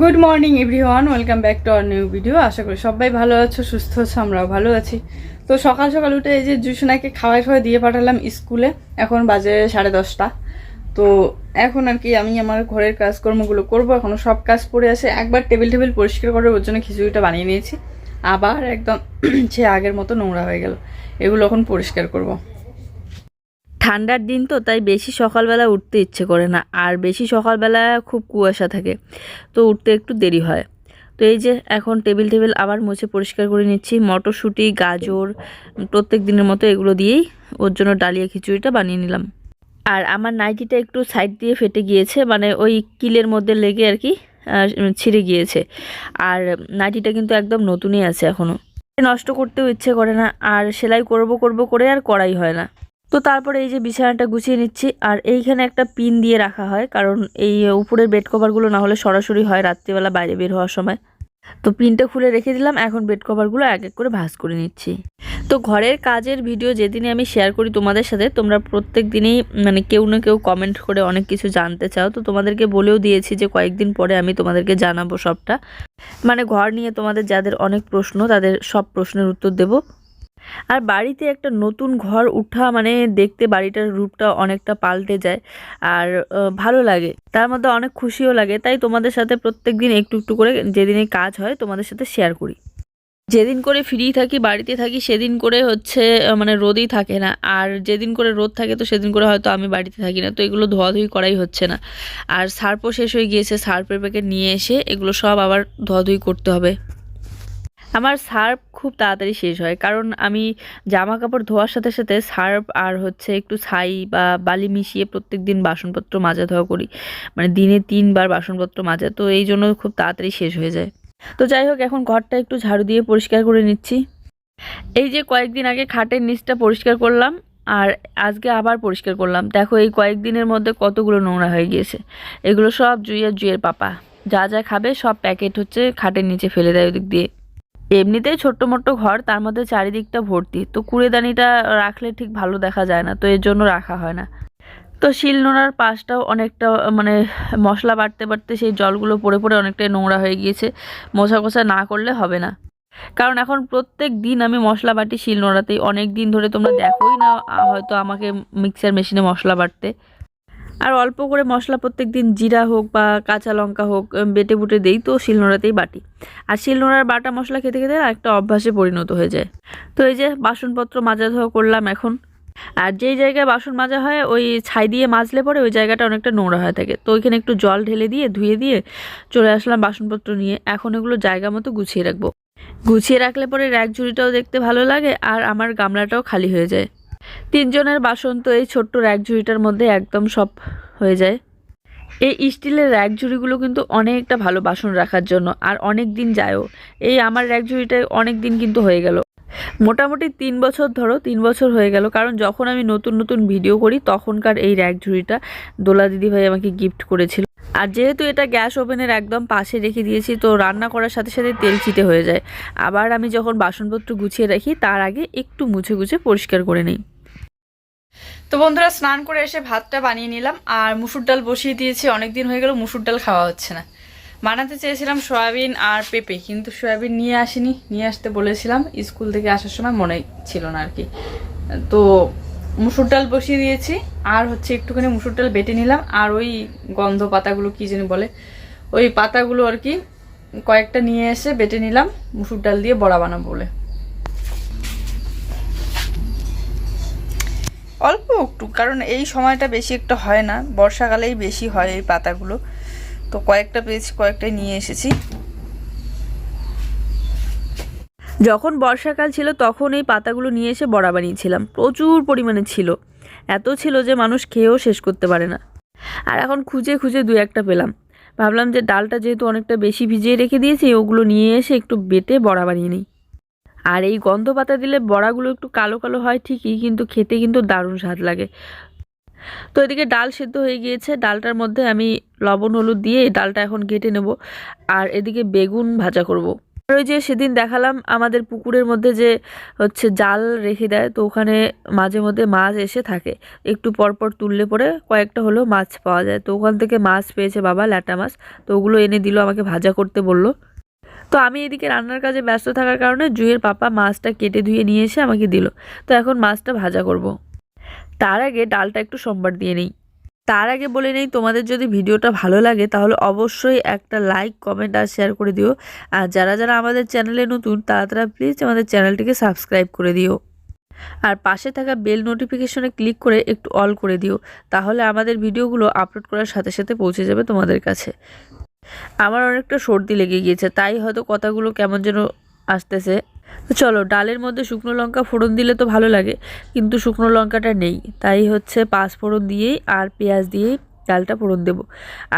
Good morning everyone welcome back to our new video আশা করি সবাই ভালো আছো, সুস্থ আছো, আমরাও ভালো আছি। তো সকাল সকাল উঠে এই যে জুসনাকে খাওয়াই খাওয়াই দিয়ে পাঠালাম স্কুলে। এখন বাজে সাড়ে দশটা। তো এখন আর কি আমি আমার ঘরের কাজকর্মগুলো করব। এখনও সব কাজ পড়ে আছে। একবার টেবিল টেবিল পরিষ্কার করে ওর জন্য খিচুড়িটা বানিয়ে নিয়েছি। আবার একদম সে আগের মতো নোংরা হয়ে গেল। এগুলো এখন পরিষ্কার করব। ঠান্ডার দিন তো, তাই বেশি সকালবেলা উঠতে ইচ্ছে করে না। আর বেশি সকালবেলা খুব কুয়াশা থাকে, তো উঠতে একটু দেরি হয়। তো এই যে এখন টেবিল টেবিল আবার মুছে পরিষ্কার করে নিচ্ছি। মটরশুঁটি, গাজর, প্রত্যেক দিনের মতো এগুলো দিয়েই ওর জন্য ডালিয়া খিচুড়িটা বানিয়ে নিলাম। আর আমার নাইটিটা একটু সাইড দিয়ে ফেটে গিয়েছে মানে ওই কিলের মধ্যে লেগে আর কি ছিঁড়ে গিয়েছে। আর নাইটিটা কিন্তু একদম নতুনই আছে এখনও নষ্ট করতেও ইচ্ছে করে না, আর সেলাই করব করব করে আর করাই হয় না। তো তারপরে এই যে বিছানাটা গুছিয়ে নিচ্ছি, আর এইখানে একটা পিন দিয়ে রাখা হয়, কারণ এই উপরের বেড কভারগুলো না হলে সরাসরি হয় রাত্রিবেলা বাইরে বের হওয়ার সময়। তো পিনটা খুলে রেখে দিলাম, এখন বেড কভারগুলো এক এক করে ভাঁজ করে নিচ্ছি। তো ঘরের কাজের ভিডিও যেদিনই আমি শেয়ার করি তোমাদের সাথে, তোমরা প্রত্যেক দিনেই মানে কেউ না কেউ কমেন্ট করে অনেক কিছু জানতে চাও। তো তোমাদেরকে বলেও দিয়েছি যে কয়েকদিন পরে আমি তোমাদেরকে জানাব সবটা। মানে ঘর নিয়ে তোমাদের যাদের অনেক প্রশ্ন, তাদের সব প্রশ্নের উত্তর দেব। আর বাড়িতে একটা নতুন ঘর উঠা মানে দেখতে বাড়িটার রূপটা অনেকটা পাল্টে যায় আর ভালো লাগে। তার মধ্যে অনেক খুশিও লাগে। তাই তোমাদের সাথে প্রত্যেক দিন একটু একটু করে যেদিনে কাজ হয় তোমাদের সাথে শেয়ার করি। যেদিন করে ফ্রি থাকি, বাড়িতে থাকি, সেদিন করে হচ্ছে মানে রোদই থাকে না। আর যেদিন করে রোদ থাকে তো সেদিন করে হয়তো আমি বাড়িতে থাকি না। তো এগুলো ধোয়াধুয়ি করাই হচ্ছে না। আর সার্পও শেষ হয়ে গিয়েছে, সার্পের প্যাকেট নিয়ে এসে এগুলো সব আবার ধোয়াধুয়ি করতে হবে। আমার সার্ফ খুব তাড়াতাড়ি শেষ হয়। কারণ আমি জামা কাপড় ধোয়ার সাথে সাথে সার্ফ আর হচ্ছে একটু ছাই বা বালি মিশিয়ে প্রত্যেক দিন বাসনপত্র মাজা ধোয়া করি। মানে দিনে তিনবার বাসনপত্র মাজা। তো এই জন্য খুব তাড়াতাড়ি শেষ হয়ে যায়। তো যাই হোক, এখন ঘরটা একটু ঝাড়ু দিয়ে পরিষ্কার করে নিচ্ছি। এই যে কয়েকদিন আগে খাটের নিচটা পরিষ্কার করলাম আর আজকে আবার পরিষ্কার করলাম। দেখো এই কয়েকদিনের মধ্যে কতগুলো নোংরা হয়ে গিয়েছে। এগুলো সব জুইয়ের জুইয়ের পাপা। যা যা খাবে সব প্যাকেট হচ্ছে খাটের নিচে ফেলে দেয় ওদিক দিয়ে। এমনিতেই ছোট্ট মোট্ট ঘর, তার মধ্যে চারিদিকটা ভর্তি। তো কুড়েদানিটা রাখলে ঠিক ভালো দেখা যায় না, তো এর জন্য রাখা হয় না। তো শিল নোড়ার পাশটাও অনেকটা মানে মশলা বাটতে বাটতে সেই জলগুলো পড়ে পড়ে অনেকটাই নোংরা হয়ে গিয়েছে। মোছা কোছা না করলে হবে না। কারণ এখন প্রত্যেক দিন আমি মশলা বাটি শিলনোড়াতেই অনেক দিন ধরে তোমরা দেখোই না হয়তো আমাকে মিক্সার মেশিনে মশলা বাটতে। আর অল্প করে মশলা প্রত্যেক দিন জিরা হোক বা কাঁচা লঙ্কা হোক বেটে বুটে দেই তো শিলনোড়াতেই বাটি। আর শিলনোড়ার বাটা মশলা খেতে খেতে না একটা অভ্যাসে পরিণত হয়ে যায়। তো এই যে বাসনপত্র মাজা ধোয়া করলাম এখন। আর যেই জায়গায় বাসন মাজা হয়, ওই ছাই দিয়ে মাজলে পরে ওই জায়গাটা অনেকটা নোংরা হয়ে থাকে। তো ওইখানে একটু জল ঢেলে দিয়ে, ধুয়ে দিয়ে চলে আসলাম বাসনপত্র নিয়ে। এখন এগুলো জায়গা মতো গুছিয়ে রাখব। গুছিয়ে রাখলে পরে র্যাক ঝুড়িটাও দেখতে ভালো লাগে আর আমার গামলাটাও খালি হয়ে যায়। তিনজনের বাসন তো এই ছোট্ট র্যাক ঝুড়িটার মধ্যে একদম সব হয়ে যায়। এই স্টিলের র্যাক ঝুড়িগুলো কিন্তু অনেকটা ভালো বাসন রাখার জন্য, আর অনেক দিন যায়ও। এই আমার র্যাক ঝুড়িটায় অনেক দিন কিন্তু হয়ে গেল। মোটামুটি তিন বছর ধরো, তিন বছর হয়ে গেল, কারণ যখন আমি নতুন নতুন ভিডিও করি, তখনকার এই র্যাক ঝুড়িটা দোলা দিদি ভাই আমাকে গিফট করেছিল। আর যেহেতু এটা গ্যাস ওভেনের একদম পাশে রেখে দিয়েছি, তো রান্না করার সাথে সাথে তেল চিটে হয়ে যায়। আবার আমি যখন বাসনপত্র গুছিয়ে রাখি, তার আগে একটু মুছে, গুছে পরিষ্কার করে নিই। তো বন্ধুরা, স্নান করে এসে ভাতটা বানিয়ে নিলাম, আর মুসুর ডাল বসিয়ে দিয়েছি, অনেকদিন হয়ে গেল মুসুর ডাল খাওয়া হচ্ছে না। বানাতে চেয়েছিলাম সয়াবিন আর পেঁপে, কিন্তু সয়াবিন নিয়ে আসিনি, নিয়ে আসতে বলেছিলাম, স্কুল থেকে আসার সময় মনে ছিল না আর কি। তো মুসুর ডাল বসিয়ে দিয়েছি, আর হচ্ছে একটুখানি মুসুর ডাল বেটে নিলাম, আর ওই গন্ধ পাতাগুলো কি যেন বলে, ওই পাতাগুলো আর কি কয়েকটা নিয়ে এসে বেটে নিলাম, মুসুর ডাল দিয়ে বড়া বানাবো বলে। অল্প একটু, কারণ এই সময়টা বেশি একটা হয় না। বর্ষাকালেই বেশি হয় এই পাতাগুলো। তো কয়েকটা পেয়েছি কয়েকটাই নিয়ে এসেছি। যখন বর্ষাকাল ছিল, তখন এই পাতাগুলো নিয়ে এসে বড়া বানিয়েছিলাম। প্রচুর পরিমাণে ছিল। এত ছিল যে মানুষ খেয়েও শেষ করতে পারে না। আর এখন খুঁজে খুঁজে দু একটা পেলাম। ভাবলাম যে ডালটা যেহেতু অনেকটা বেশি ভিজিয়ে রেখে দিয়েছি, ওগুলো নিয়ে এসে একটু বেটে বড়া বানিয়ে নিই। আর এই গন্ধ পাতা দিলে বড়াগুলো একটু কালো কালো হয় ঠিকই, কিন্তু খেতে কিন্তু দারুণ স্বাদ লাগে। তো এদিকে ডাল সেদ্ধ হয়ে গিয়েছে। ডালটার মধ্যে আমি লবণ, হলুদ দিয়ে ডালটা এখন কেটে নেব। আর এদিকে বেগুন ভাজা করব। আর ওই যে সেদিন দেখালাম আমাদের পুকুরের মধ্যে যে হচ্ছে জাল রেখে দেয়, তো ওখানে মাঝে মধ্যে মাছ এসে থাকে। একটু পরপর তুললে পরে কয়েকটা হলেও মাছ পাওয়া যায়। তো ওখান থেকে মাছ পেয়েছে বাবা ল্যাটা মাছ। তো ওগুলো এনে দিল, আমাকে ভাজা করতে বলল। তো আমি এদিকে রান্নার কাজে ব্যস্ত থাকার কারণে জুয়ের পাপা মাছটা কেটে ধুয়ে নিয়ে এসে আমাকে দিল। তো এখন মাছটা ভাজা করব। তার আগে ডালটা একটু সোমবার দিয়ে নেই। তার আগে বলে নেই, তোমাদের যদি ভিডিওটা ভালো লাগে তাহলে অবশ্যই একটা লাইক, কমেন্ট আর শেয়ার করে দিও। আর যারা যারা আমাদের চ্যানেলে নতুন, তারা তারা প্লিজ আমাদের চ্যানেলটিকে সাবস্ক্রাইব করে দিও। আর পাশে থাকা বেল নোটিফিকেশনে ক্লিক করে একটু অল করে দিও। তাহলে আমাদের ভিডিওগুলো আপলোড করার সাথে সাথে পৌঁছে যাবে তোমাদের কাছে। আমার অনেকটা সর্দি লেগে গিয়েছে, তাই হয়তো কথাগুলো কেমন যেন আসতেছে। চলো, ডালের মধ্যে শুকনো লঙ্কা ফোড়ন দিলে তো ভালো লাগে, কিন্তু শুকনো লঙ্কাটা নেই। তাই হচ্ছে পাঁচ ফোড়ন দিয়েই আর পেঁয়াজ দিয়েই ডালটা ফোড়ন দেব।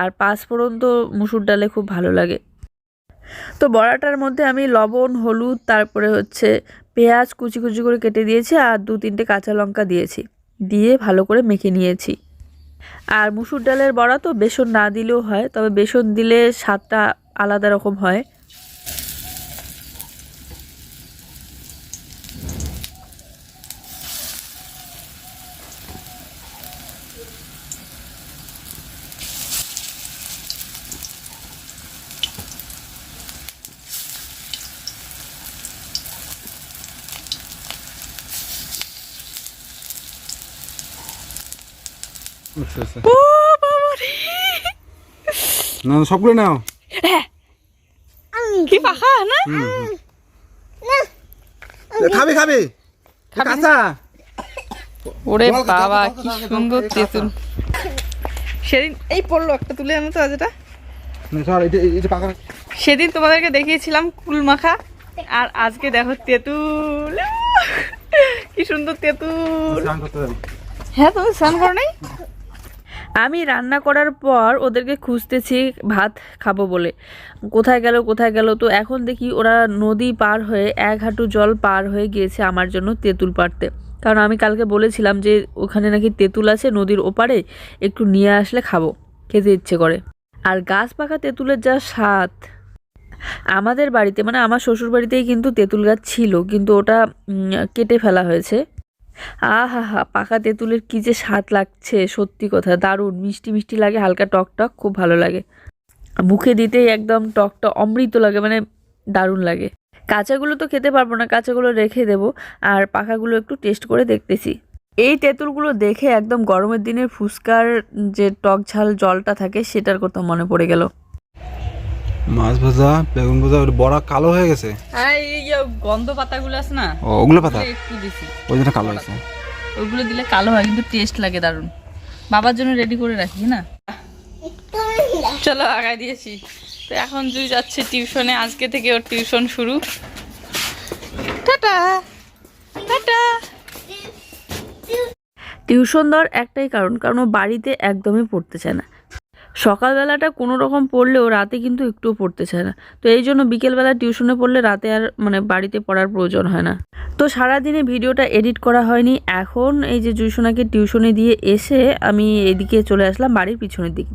আর পাঁচ ফোড়ন তো মুসুর ডালে খুব ভালো লাগে। তো বড়াটার মধ্যে আমি লবণ, হলুদ, তারপরে হচ্ছে পেঁয়াজ কুচি কুচি করে কেটে দিয়েছি আর দু তিনটে কাঁচা লঙ্কা দিয়েছি। দিয়ে ভালো করে মেখে নিয়েছি। আর মুসুর ডালের বড়া তো বেসন না দিলেও হয়, তবে বেসন দিলে স্বাদটা আলাদা রকম হয়। ও বাবা রে না না, সবগুলো নাও। কি পাখা না? খাবে খাবে। খাবে? কাঁচা। ওরে বাবা কি সুন্দর তেঁতুল। সেদিন এই পড়ল একটা তুলে আনো তো আজ এটা না, সর এটা এটা পাকা সেদিন তোমাদেরকে দেখিয়েছিলাম কুল মাখা আর আজকে দেখো তেঁতুল। কি সুন্দর তেঁতুল। হ্যাঁ তুমি স্নান করো নাই? আমি রান্না করার পর ওদেরকে খুঁজতেছি, ভাত খাব বলে। কোথায় গেল কোথায় গেল? তো এখন দেখি ওরা নদী পার হয়ে এক হাঁটু জল পার হয়ে গিয়েছে আমার জন্য তেঁতুল পাড়তে। কারণ আমি কালকে বলেছিলাম যে ওখানে নাকি তেঁতুল আছে নদীর ওপারে, একটু নিয়ে আসলে খাব, খেতে ইচ্ছে করে। আর গাছ পাকা তেঁতুলের যা স্বাদ। আমাদের বাড়িতে মানে আমার শ্বশুর বাড়িতেই কিন্তু তেঁতুল গাছ ছিল, কিন্তু ওটা কেটে ফেলা হয়েছে। আহা হা পাকা তেঁতুলের কী যে স্বাদ লাগছে, সত্যি কথা, দারুণ, মিষ্টি মিষ্টি লাগে, হালকা টক টক, খুব ভালো লাগে। মুখে দিতেই একদম টকটা অমৃত লাগে মানে দারুণ লাগে। কাঁচাগুলো তো খেতে পারব না, কাঁচাগুলো রেখে দেবো, আর পাকাগুলো একটু টেস্ট করে দেখতেছি। এই তেঁতুলগুলো দেখে একদম গরমের দিনের ফুচকার যে টক ঝাল জলটা থাকে, সেটার কথা মনে পড়ে গেল। মাছ ভাজা বেগুন ভাজা ওর বড়া কালো হয়ে গেছে। হ্যাঁ এই যে গন্ধ পাতাগুলো আছে না? ও ওগুলো পাতা? একটু দিছি ওই জন্য কালো হয়েছে। ওইগুলো দিলে কালো হয় কিন্তু টেস্ট লাগে দারুণ। বাবার জন্য রেডি করে রাখি না? চলো আগায় দিয়েছি। তো এখন জুই যাচ্ছে টিউশনে আজকে থেকে ওর টিউশন শুরু। টাটা! টাটা! টিউশন দেওয়ার একটাই কারণ কারণ ও বাড়িতে একদমই পড়তে চায় না। সকালবেলাটা কোনো রকম পড়লেও রাতে কিন্তু একটুও পড়তে চায় না। তো এই জন্য বিকেলবেলা টিউশনে পড়লে রাতে আর মানে বাড়িতে পড়ার প্রয়োজন হয় না। তো সারাদিনে ভিডিওটা এডিট করা হয়নি। এখন এই যে জুইসোনাকে টিউশনে দিয়ে এসে আমি এদিকে চলে আসলাম বাড়ির পিছনের দিকে।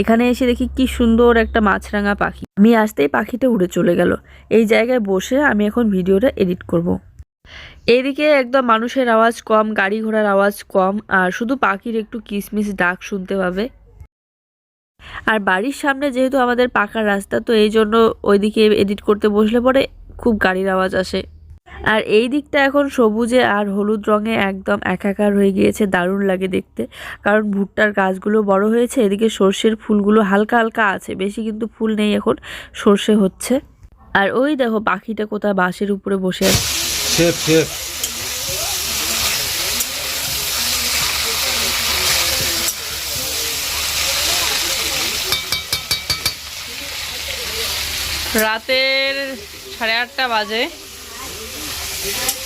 এখানে এসে দেখি কি সুন্দর একটা মাছরাঙা পাখি। আমি আসতেই পাখিটা উড়ে চলে গেল। এই জায়গায় বসে আমি এখন ভিডিওটা এডিট করব। এদিকে একদম মানুষের আওয়াজ কম গাড়ি ঘোড়ার আওয়াজ কম, আর শুধু পাখির একটু কিসমিস ডাক শুনতে পাবে। আর বাড়ির সামনে যেহেতু আমাদের পাকা রাস্তা, তো এই জন্য ওইদিকে এডিট করতে বসলে পরে খুব গাড়ির আওয়াজ আসে। আর এই দিকটা এখন সবুজে আর হলুদ রঙে একদম একাকার হয়ে গিয়েছে, দারুণ লাগে দেখতে। কারণ ভুট্টার গাছগুলো বড় হয়েছে, এদিকে সর্ষের ফুলগুলো হালকা হালকা আছে, বেশি কিন্তু ফুল নেই এখন, সর্ষে হচ্ছে। আর ওই দেখো পাখিটা কোথায় বাঁশের উপরে বসে আছে। রাতের সাড়ে আটটা বাজে।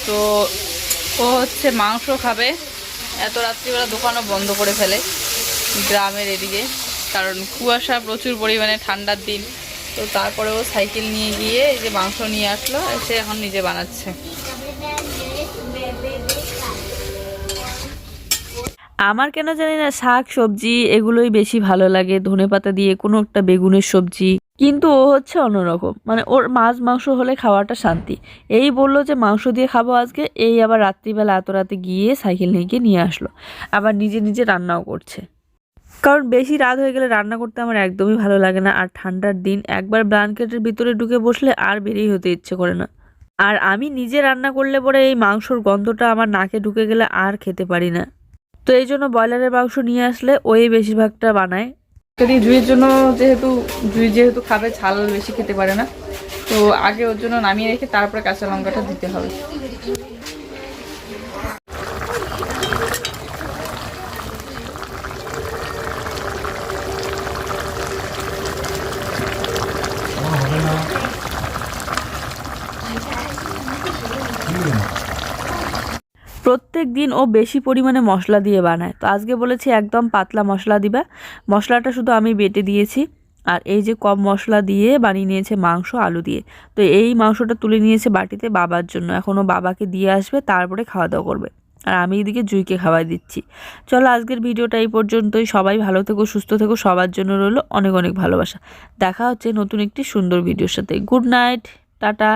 তো ও হচ্ছে মাংস খাবে। এত রাত্রিবেলা দোকানও বন্ধ করে ফেলে গ্রামের এদিকে। কারণ কুয়াশা প্রচুর পরিমাণে, ঠান্ডার দিন। তো তারপরে ও সাইকেল নিয়ে গিয়ে এই যে মাংস নিয়ে আসলো সে এখন নিজে বানাচ্ছে। আমার কেন জানি না শাক, সবজি এগুলোই বেশি ভালো লাগে। ধনেপাতা দিয়ে কোনো একটা বেগুনের সবজি। কিন্তু ও হচ্ছে অন্যরকম। মানে ওর মাছ, মাংস হলে খাওয়াটা শান্তি। এই বলল যে, মাংস দিয়ে খাব আজকে। এই আবার রাত্রিবেলা এত রাতে গিয়ে সাইকেল নিয়ে গিয়ে নিয়ে আসলো। আবার নিজে নিজে রান্নাও করছে। কারণ বেশি রাত হয়ে গেলে রান্না করতে আমার একদমই ভালো লাগে না। আর ঠান্ডার দিন একবার ব্ল্যাঙ্কেটের ভিতরে ঢুকে বসলে আর বেরিয়ে হতে ইচ্ছে করে না। আর আমি নিজে রান্না করলে পরে এই মাংসর গন্ধটা আমার নাকে ঢুকে গেলে আর খেতে পারি না। তো এই জন্য ব্রয়লারের মাংস নিয়ে আসলে ওই বেশিরভাগটা বানায়। যদি জুইয়ের জন্য যেহেতু, জুই যেহেতু খাবে, ঝাল বেশি খেতে পারে না। তো আগে ওর জন্য নামিয়ে রেখে তারপরে কাঁচা লঙ্কাটা দিতে হবে প্রত্যেক দিন ও বেশি পরিমাণে মশলা দিয়ে বানায়। তো আজকে বলেছি একদম পাতলা মশলা দিবা। মশলাটা শুধু আমি বেটে দিয়েছি। আর এই যে কম মশলা দিয়ে বানিয়ে নিয়েছে মাংস, আলু দিয়ে। তো এই মাংসটা তুলে নিয়েছে বাটিতে বাবার জন্য। এখনও বাবাকে দিয়ে আসবে, তারপরে খাওয়া দাওয়া করবে। আর আমি এদিকে জুইকে খাওয়াই দিচ্ছি। চলো আজকের ভিডিওটা এই পর্যন্তই। সবাই ভালো থেকো, সুস্থ থেকো। সবার জন্য রইল অনেক অনেক ভালোবাসা। দেখা হচ্ছে নতুন একটি সুন্দর ভিডিওর সাথে। Good night, tata.